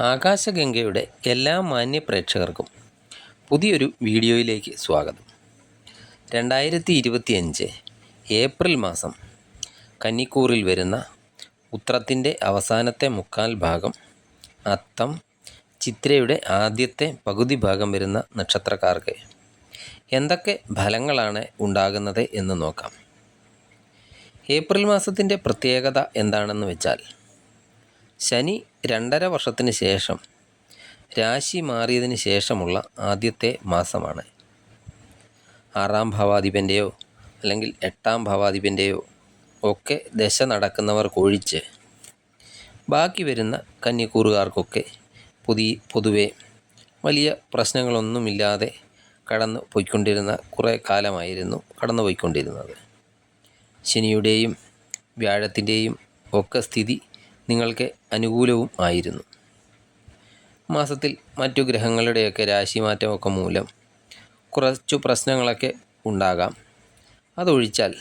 ആകാശഗംഗയുടെ എല്ലാ മാന്യ പ്രേക്ഷകർക്കും പുതിയൊരു വീഡിയോയിലേക്ക് സ്വാഗതം. രണ്ടായിരത്തി ഇരുപത്തിയഞ്ച് ഏപ്രിൽ മാസം കന്നിക്കൂറിൽ വരുന്ന ഉത്രത്തിന്റെ അവസാനത്തെ മുക്കാൽ ഭാഗം അത്തം ചിത്രയുടെ ആദ്യത്തെ പകുതി ഭാഗം വരുന്ന നക്ഷത്രക്കാർക്ക് എന്തൊക്കെ ഫലങ്ങളാണ് ഉണ്ടാകുന്നത് എന്ന് നോക്കാം. ഏപ്രിൽ മാസത്തിന്റെ പ്രത്യേകത എന്താണെന്ന് വെച്ചാൽ ശനി രണ്ടര വർഷത്തിന് ശേഷം രാശി മാറിയതിന് ശേഷമുള്ള ആദ്യത്തെ മാസമാണ്. ആറാം ഭാവാധിപന്റെയോ അല്ലെങ്കിൽ എട്ടാം ഭാവാധിപന്റെയോ ഒക്കെ ദശ നടക്കുന്നവർക്കൊഴിച്ച് ബാക്കി വരുന്ന കന്നിക്കൂറുകാർക്കൊക്കെ പുതിയ പൊതുവെ വലിയ പ്രശ്നങ്ങളൊന്നുമില്ലാതെ കടന്നു പോയിക്കൊണ്ടിരുന്ന കുറേ കാലമായിരുന്നു കടന്നു പോയിക്കൊണ്ടിരുന്നത്. ശനിയുടെയും വ്യാഴത്തിന്റെയും ഒക്കെ സ്ഥിതി നിങ്ങൾക്ക് അനുകൂലവും ആയിരുന്നു. മാസത്തിൽ മറ്റു ഗ്രഹങ്ങളുടെയൊക്കെ രാശിമാറ്റമൊക്കെ മൂലം കുറച്ചു പ്രശ്നങ്ങളൊക്കെ ഉണ്ടാകാം. അതൊഴിച്ചാൽ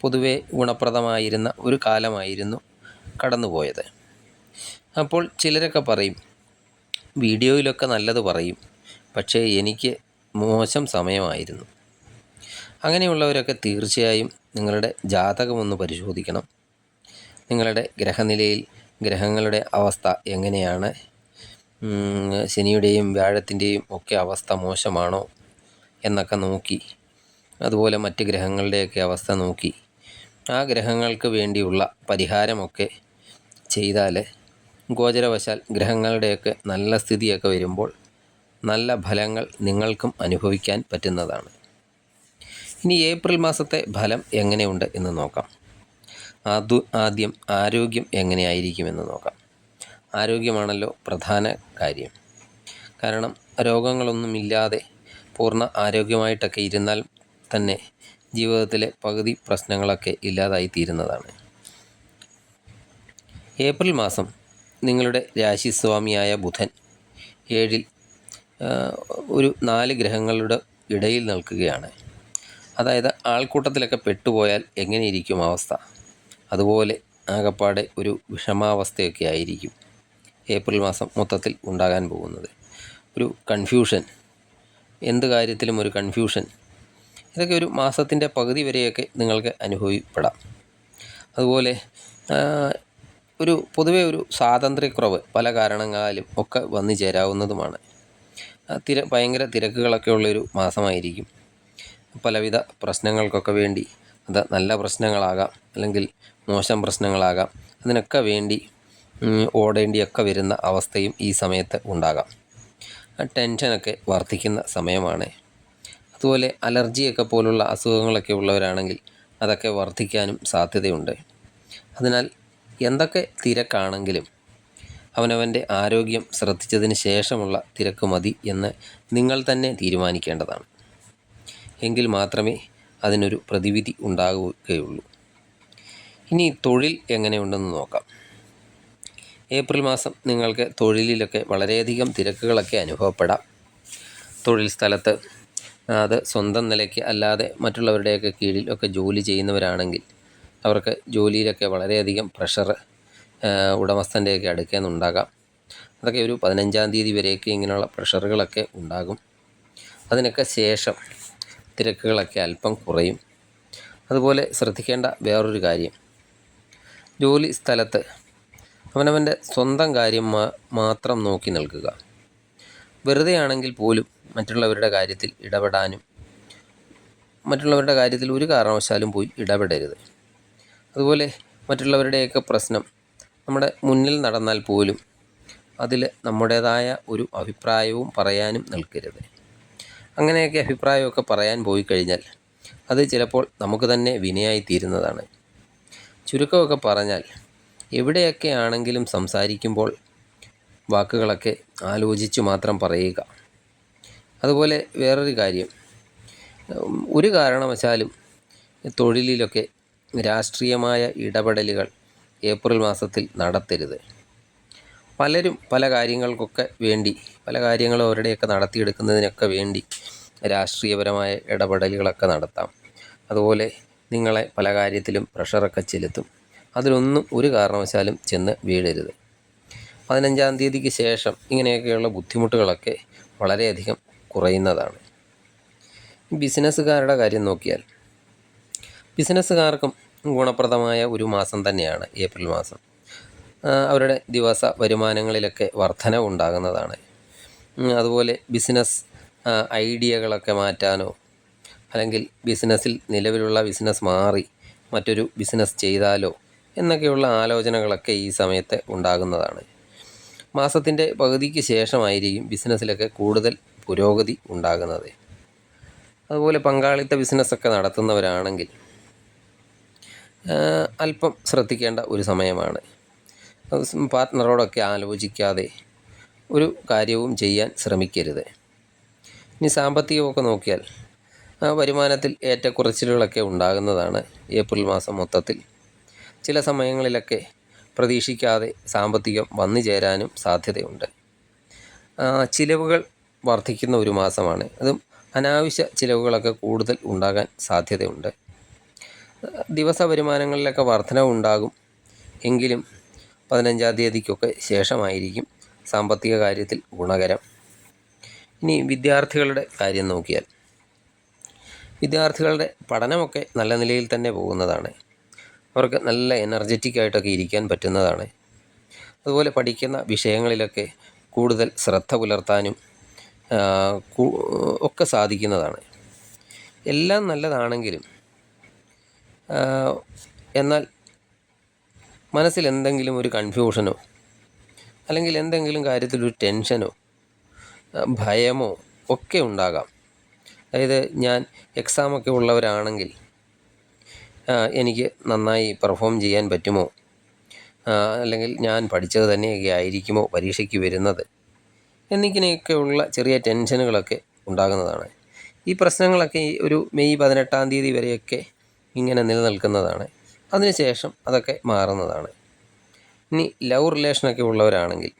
പൊതുവെ ഗുണപ്രദമായിരുന്ന ഒരു കാലമായിരുന്നു കടന്നുപോയത്. അപ്പോൾ ചിലരൊക്കെ പറയും വീഡിയോയിലൊക്കെ നല്ലത് പറയും പക്ഷേ എനിക്ക് മോശം സമയമായിരുന്നു. അങ്ങനെയുള്ളവരൊക്കെ തീർച്ചയായും നിങ്ങളുടെ ജാതകമൊന്ന് പരിശോധിക്കണം. നിങ്ങളുടെ ഗ്രഹനിലയിൽ ഗ്രഹങ്ങളുടെ അവസ്ഥ എങ്ങനെയാണ്? ശനിയുടെയും വ്യാഴത്തിന്റെയും ഒക്കെ അവസ്ഥ മോശമാണോ എന്നൊക്കെ നോക്കി. അതുപോലെ മറ്റ് ഗ്രഹങ്ങളുടെയൊക്കെ അവസ്ഥ നോക്കി. ആ ഗ്രഹങ്ങൾക്ക് വേണ്ടിയുള്ള പരിഹാരമൊക്കെ ചെയ്താൽ ഗോചരവശാൽ ഗ്രഹങ്ങളുടെയൊക്കെ നല്ല സ്ഥിതിയൊക്കെ വരുമ്പോൾ നല്ല ഫലങ്ങൾ നിങ്ങൾക്കും അനുഭവിക്കാൻ പറ്റുന്നതാണ്. ഇനി ഏപ്രിൽ മാസത്തെ ഫലം എങ്ങനെയുണ്ട് എന്ന് നോക്കാം. ആദ്യ ആദ്യം ആരോഗ്യം എങ്ങനെയായിരിക്കുമെന്ന് നോക്കാം. ആരോഗ്യമാണല്ലോ പ്രധാന കാര്യം. കാരണം രോഗങ്ങളൊന്നുമില്ലാതെ പൂർണ ആരോഗ്യമായിട്ടൊക്കെ ഇരുന്നാൽ തന്നെ ജീവിതത്തിലെ പകുതി പ്രശ്നങ്ങളൊക്കെ ഇല്ലാതായി തീരുന്നതാണ് ഏപ്രിൽ മാസം നിങ്ങളുടെ രാശിസ്വാമിയായ ബുധൻ ഏഴിൽ ഒരു നാല് ഗ്രഹങ്ങളുടെ ഇടയിൽ നിൽക്കുകയാണ്. അതായത് ആൾക്കൂട്ടത്തിലൊക്കെ പെട്ടുപോയാൽ എങ്ങനെയിരിക്കും അവസ്ഥ? അതുപോലെ ആകപ്പാടെ ഒരു വിഷമാവസ്ഥയൊക്കെ ആയിരിക്കും ഏപ്രിൽ മാസം മൊത്തത്തിൽ ഉണ്ടാകാൻ പോകുന്നത്. ഒരു കൺഫ്യൂഷൻ എന്ത് കാര്യത്തിലും ഒരു കൺഫ്യൂഷൻ ഇതൊക്കെ ഒരു മാസത്തിന്റെ പകുതി വരെയൊക്കെ നിങ്ങൾക്ക് അനുഭവപ്പെടാം. അതുപോലെ ഒരു പൊതുവെ ഒരു സ്വാതന്ത്ര്യക്കുറവ് പല കാരണങ്ങളാലും ഒക്കെ വന്നു ചേരാവുന്നതുമാണ്. തിര ഭയങ്കര തിരക്കുകളൊക്കെ ഉള്ളൊരു മാസമായിരിക്കും. പലവിധ പ്രശ്നങ്ങൾക്കൊക്കെ വേണ്ടി അത് നല്ല പ്രശ്നങ്ങളാകാം. അല്ലെങ്കിൽ മോശം പ്രശ്നങ്ങളാകാം. അതിനൊക്കെ വേണ്ടി ഓടേണ്ടിയൊക്കെ വരുന്ന അവസ്ഥയും ഈ സമയത്ത് ഉണ്ടാകാം. ടെൻഷനൊക്കെ വർദ്ധിക്കുന്ന സമയമാണ്. അതുപോലെ അലർജിയൊക്കെ പോലുള്ള അസുഖങ്ങളൊക്കെ ഉള്ളവരാണെങ്കിൽ അതൊക്കെ വർദ്ധിക്കാനും സാധ്യതയുണ്ട്. അതിനാൽ എന്തൊക്കെ തിരക്കാണെങ്കിലും അവനവന്റെ ആരോഗ്യം ശ്രദ്ധിച്ചതിന് ശേഷമുള്ള തിരക്ക് മതി എന്ന് നിങ്ങൾ തന്നെ തീരുമാനിക്കേണ്ടതാണ്. എങ്കിൽ മാത്രമേ അതിനൊരു പ്രതിവിധി ഉണ്ടാകുകയുള്ളൂ ഇനി തൊഴിൽ എങ്ങനെയുണ്ടെന്ന് നോക്കാം. ഏപ്രിൽ മാസം നിങ്ങൾക്ക് തൊഴിലിലൊക്കെ വളരെയധികം തിരക്കുകളൊക്കെ അനുഭവപ്പെടാം. തൊഴിൽ സ്ഥലത്ത് അത് സ്വന്തം നിലയ്ക്ക് അല്ലാതെ മറ്റുള്ളവരുടെയൊക്കെ കീഴിൽ ഒക്കെ ജോലി ചെയ്യുന്നവരാണെങ്കിൽ അവർക്ക് ജോലിയിലൊക്കെ വളരെയധികം പ്രഷർ ഉടമസ്ഥന്റെയൊക്കെ അടുക്കൽ നിന്നുണ്ടാകാം അതൊക്കെ ഒരു പതിനഞ്ചാം തീയതി വരെയൊക്കെ ഇങ്ങനെയുള്ള പ്രഷറുകളൊക്കെ ഉണ്ടാകും. അതിനൊക്കെ ശേഷം തിരക്കുകളൊക്കെ അല്പം കുറയും. അതുപോലെ ശ്രദ്ധിക്കേണ്ട വേറൊരു കാര്യം. ജോലി സ്ഥലത്ത് അവനവന്റെ സ്വന്തം കാര്യം മാത്രം നോക്കി നിൽക്കുക. വെറുതെയാണെങ്കിൽ പോലും മറ്റുള്ളവരുടെ കാര്യത്തിൽ ഇടപെടാനും മറ്റുള്ളവരുടെ കാര്യത്തിൽ ഒരു കാരണവശാലും പോയി ഇടപെടരുത്. അതുപോലെ മറ്റുള്ളവരുടെയൊക്കെ പ്രശ്നം നമ്മുടെ മുന്നിൽ നടന്നാൽ പോലും അതിൽ നമ്മുടേതായ ഒരു അഭിപ്രായവും പറയാനും നിൽക്കരുത്. അങ്ങനെയൊക്കെ അഭിപ്രായമൊക്കെ പറയാൻ പോയി കഴിഞ്ഞാൽ അത് ചിലപ്പോൾ നമുക്ക് തന്നെ വിനയായി തീരുന്നതാണ്. ചുരുക്കമൊക്കെ പറഞ്ഞാൽ എവിടെയൊക്കെ ആണെങ്കിലും സംസാരിക്കുമ്പോൾ വാക്കുകളൊക്കെ ആലോചിച്ച് മാത്രം പറയുക. അതുപോലെ വേറൊരു കാര്യം ഒരു കാരണവശാലും തൊഴിലിലൊക്കെ രാഷ്ട്രീയമായ ഇടപെടലുകൾ ഏപ്രിൽ മാസത്തിൽ നടത്തരുത്. പലരും പല കാര്യങ്ങൾക്കൊക്കെ വേണ്ടി പല കാര്യങ്ങളും അവരുടെയൊക്കെ നടത്തിയെടുക്കുന്നതിനൊക്കെ വേണ്ടി രാഷ്ട്രീയപരമായ ഇടപെടലുകളൊക്കെ നടത്താം. അതുപോലെ നിങ്ങളെ പല കാര്യത്തിലും പ്രഷറൊക്കെ ചെലുത്തും. അതിലൊന്നും ഒരു കാരണവശാലും ചെന്ന് വീഴരുത്. പതിനഞ്ചാം തീയതിക്ക് ശേഷം ഇങ്ങനെയൊക്കെയുള്ള ബുദ്ധിമുട്ടുകളൊക്കെ വളരെയധികം കുറയുന്നതാണ്. ബിസിനസ്സുകാരുടെ കാര്യം നോക്കിയാൽ ബിസിനസ്സുകാർക്കും ഗുണപ്രദമായ ഒരു മാസം തന്നെയാണ് ഏപ്രിൽ മാസം. അവരുടെ ദിവസ വരുമാനങ്ങളിലൊക്കെ വർധനവ് ഉണ്ടാകുന്നതാണ് അതുപോലെ ബിസിനസ് ഐഡിയകളൊക്കെ മാറ്റാനോ അല്ലെങ്കിൽ ബിസിനസ്സിൽ നിലവിലുള്ള ബിസിനസ് മാറി മറ്റൊരു ബിസിനസ് ചെയ്താലോ എന്നൊക്കെയുള്ള ആലോചനകളൊക്കെ ഈ സമയത്ത് ഉണ്ടാകുന്നതാണ്. മാസത്തിന്റെ പകുതിക്ക് ശേഷമായിരിക്കും ബിസിനസ്സിലൊക്കെ കൂടുതൽ പുരോഗതി ഉണ്ടാകുന്നത്. അതുപോലെ പങ്കാളിത്ത ബിസിനസ്സൊക്കെ നടത്തുന്നവരാണെങ്കിൽ അല്പം ശ്രദ്ധിക്കേണ്ട ഒരു സമയമാണ്. പാർട്ട്ണറോടൊക്കെ ആലോചിക്കാതെ ഒരു കാര്യവും ചെയ്യാൻ ശ്രമിക്കരുത്. ഇനി സാമ്പത്തികമൊക്കെ നോക്കിയാൽ വരുമാനത്തിൽ ഏറ്റക്കുറച്ചിലുകളൊക്കെ ഉണ്ടാകുന്നതാണ് ഏപ്രിൽ മാസം മൊത്തത്തിൽ. ചില സമയങ്ങളിലൊക്കെ പ്രതീക്ഷിക്കാതെ സാമ്പത്തികം വന്നു ചേരാനും സാധ്യതയുണ്ട്. ചിലവുകൾ വർദ്ധിക്കുന്ന ഒരു മാസമാണ്. അതും അനാവശ്യ ചിലവുകളൊക്കെ കൂടുതൽ ഉണ്ടാകാൻ സാധ്യതയുണ്ട്. ദിവസ വരുമാനങ്ങളിലൊക്കെ വർധനവ് ഉണ്ടാകും. എങ്കിലും പതിനഞ്ചാം തീയതിക്കൊക്കെ ശേഷമായിരിക്കും സാമ്പത്തിക കാര്യത്തിൽ ഗുണകരം. ഇനി വിദ്യാർത്ഥികളുടെ കാര്യം നോക്കിയാൽ വിദ്യാർത്ഥികളുടെ പഠനമൊക്കെ നല്ല നിലയിൽ തന്നെ പോകുന്നതാണ്. അവർക്ക് നല്ല എനർജറ്റിക് ആയിട്ടൊക്കെ ഇരിക്കാൻ പറ്റുന്നതാണ്. അതുപോലെ പഠിക്കുന്ന വിഷയങ്ങളിലൊക്കെ കൂടുതൽ ശ്രദ്ധ പുലർത്താനും ഒക്കെ സാധിക്കുന്നതാണ്. എല്ലാം നല്ലതാണെങ്കിലും എന്നാൽ മനസ്സിൽ എന്തെങ്കിലും ഒരു കൺഫ്യൂഷനോ അല്ലെങ്കിൽ എന്തെങ്കിലും കാര്യത്തിലൊരു ടെൻഷനോ ഭയമോ ഒക്കെ ഉണ്ടാകാം. അതായത് ഞാൻ എക്സാമൊക്കെ ഉള്ളവരാണെങ്കിൽ എനിക്ക് നന്നായി പെർഫോം ചെയ്യാൻ പറ്റുമോ? അല്ലെങ്കിൽ ഞാൻ പഠിച്ചത് തന്നെയൊക്കെ ആയിരിക്കുമോ പരീക്ഷയ്ക്ക് വരുന്നത്? എന്നിങ്ങനെയൊക്കെയുള്ള ചെറിയ ടെൻഷനുകളൊക്കെ ഉണ്ടാകുന്നതാണ്. ഈ പ്രശ്നങ്ങളൊക്കെ ഒരു മെയ് പതിനെട്ടാം തീയതി വരെയൊക്കെ ഇങ്ങനെ നിലനിൽക്കുന്നതാണ്. അതിനുശേഷം അതൊക്കെ മാറുന്നതാണ്. ഇനി ലവ് റിലേഷനൊക്കെ ഉള്ളവരാണെങ്കിൽ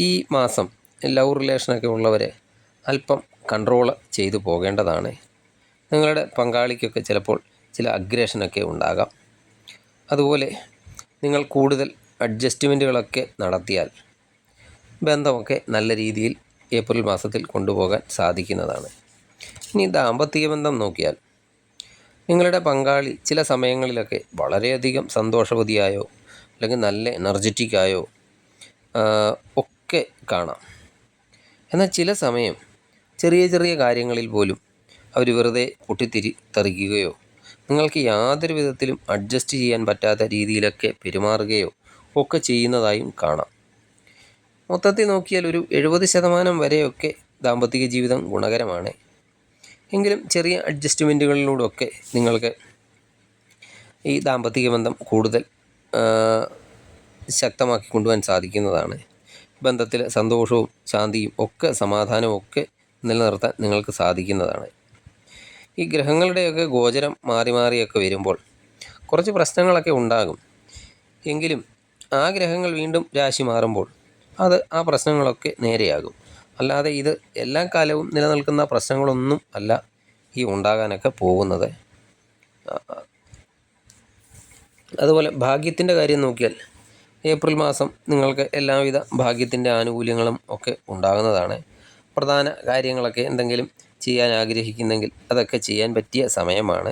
ഈ മാസം ലവ് റിലേഷനൊക്കെ ഉള്ളവർ അല്പം കൺട്രോൾ ചെയ്തു പോകേണ്ടതാണ്. നിങ്ങളുടെ പങ്കാളിക്കൊക്കെ ചിലപ്പോൾ ചില അഗ്രഷനൊക്കെ ഉണ്ടാകാം. അതുപോലെ നിങ്ങൾ കൂടുതൽ അഡ്ജസ്റ്റ്മെന്റുകളൊക്കെ നടത്തിയാൽ ബന്ധമൊക്കെ നല്ല രീതിയിൽ ഏപ്രിൽ മാസത്തിൽ കൊണ്ടുപോകാൻ സാധിക്കുന്നതാണ്. ഇനി ദാമ്പത്തിക ബന്ധം നോക്കിയാൽ നിങ്ങളുടെ പങ്കാളി ചില സമയങ്ങളിലൊക്കെ വളരെയധികം സന്തോഷവതിയായോ അല്ലെങ്കിൽ നല്ല എനർജറ്റിക്കായോ ഒക്കെ കാണാം. എന്നാൽ ചില സമയം ചെറിയ ചെറിയ കാര്യങ്ങളിൽ പോലും അവർ വെറുതെ പൊട്ടിത്തിരി തെറിക്കുകയോ നിങ്ങൾക്ക് യാതൊരു വിധത്തിലും അഡ്ജസ്റ്റ് ചെയ്യാൻ പറ്റാത്ത രീതിയിലൊക്കെ പെരുമാറുകയോ ഒക്കെ ചെയ്യുന്നതായും കാണാം. മൊത്തത്തിൽ നോക്കിയാൽ ഒരു എഴുപത് ശതമാനം വരെയൊക്കെ ദാമ്പത്തിക ജീവിതം ഗുണകരമാണ്. എങ്കിലും ചെറിയ അഡ്ജസ്റ്റ്മെന്റുകളിലൂടെയൊക്കെ നിങ്ങൾക്ക് ഈ ദാമ്പത്തിക ബന്ധം കൂടുതൽ ശക്തമാക്കി കൊണ്ടുപോകാൻ സാധിക്കുന്നതാണ്. ബന്ധത്തിൽ സന്തോഷവും ശാന്തിയും ഒക്കെ സമാധാനവും ഒക്കെ നിലനിർത്താൻ നിങ്ങൾക്ക് സാധിക്കുന്നതാണ്. ഈ ഗ്രഹങ്ങളുടെയൊക്കെ ഗോചരം മാറി മാറിയൊക്കെ വരുമ്പോൾ കുറച്ച് പ്രശ്നങ്ങളൊക്കെ ഉണ്ടാകും. എങ്കിലും ആ ഗ്രഹങ്ങൾ വീണ്ടും രാശി മാറുമ്പോൾ അത് ആ പ്രശ്നങ്ങളൊക്കെ നേരെയാകും. അല്ലാതെ ഇത് എല്ലാ കാലവും നിലനിൽക്കുന്ന പ്രശ്നങ്ങളൊന്നും അല്ല ഈ ഉണ്ടാകാനൊക്കെ പോകുന്നത്. അതുപോലെ ഭാഗ്യത്തിന്റെ കാര്യം നോക്കിയാൽ ഏപ്രിൽ മാസം നിങ്ങൾക്ക് എല്ലാവിധ ഭാഗ്യത്തിന്റെ ആനുകൂല്യങ്ങളും ഒക്കെ ഉണ്ടാകുന്നതാണ്. പ്രധാന കാര്യങ്ങളൊക്കെ എന്തെങ്കിലും ചെയ്യാൻ ആഗ്രഹിക്കുന്നെങ്കിൽ അതൊക്കെ ചെയ്യാൻ പറ്റിയ സമയമാണ്.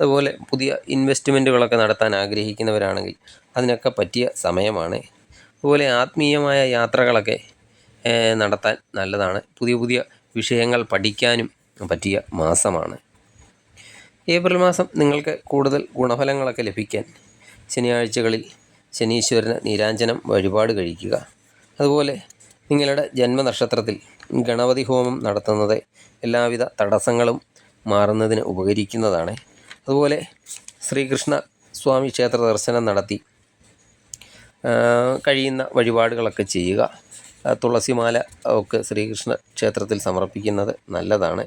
അതുപോലെ പുതിയ ഇൻവെസ്റ്റ്മെന്റുകളൊക്കെ നടത്താൻ ആഗ്രഹിക്കുന്നവരാണെങ്കിൽ അതിനൊക്കെ പറ്റിയ സമയമാണ്. അതുപോലെ ആത്മീയമായ യാത്രകളൊക്കെ നടത്താൻ നല്ലതാണ്. പുതിയ പുതിയ വിഷയങ്ങൾ പഠിക്കാനും പറ്റിയ മാസമാണ്. ഏപ്രിൽ മാസം നിങ്ങൾക്ക് കൂടുതൽ ഗുണഫലങ്ങളൊക്കെ ലഭിക്കാൻ ശനിയാഴ്ചകളിൽ ശനീശ്വരന് നീരാഞ്ജനം വഴിപാട് കഴിക്കുക. അതുപോലെ നിങ്ങളുടെ ജന്മനക്ഷത്രത്തിൽ ഗണപതി ഹോമം നടത്തുന്നത് എല്ലാവിധ തടസ്സങ്ങളും മാറുന്നതിന് ഉപകരിക്കുന്നതാണ്. അതുപോലെ ശ്രീകൃഷ്ണ സ്വാമി ക്ഷേത്ര ദർശനം നടത്തി കഴിയുന്ന വഴിപാടുകളൊക്കെ ചെയ്യുക. തുളസിമാല ഒക്കെ ശ്രീകൃഷ്ണ ക്ഷേത്രത്തിൽ സമർപ്പിക്കുന്നത് നല്ലതാണ്.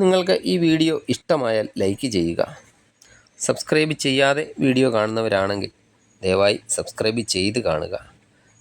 നിങ്ങൾക്ക് ഈ വീഡിയോ ഇഷ്ടമായാൽ ലൈക്ക് ചെയ്യുക. സബ്സ്ക്രൈബ് ചെയ്യാതെ വീഡിയോ കാണുന്നവരാണെങ്കിൽ ദയവായി സബ്സ്ക്രൈബ് ചെയ്ത് കാണുക.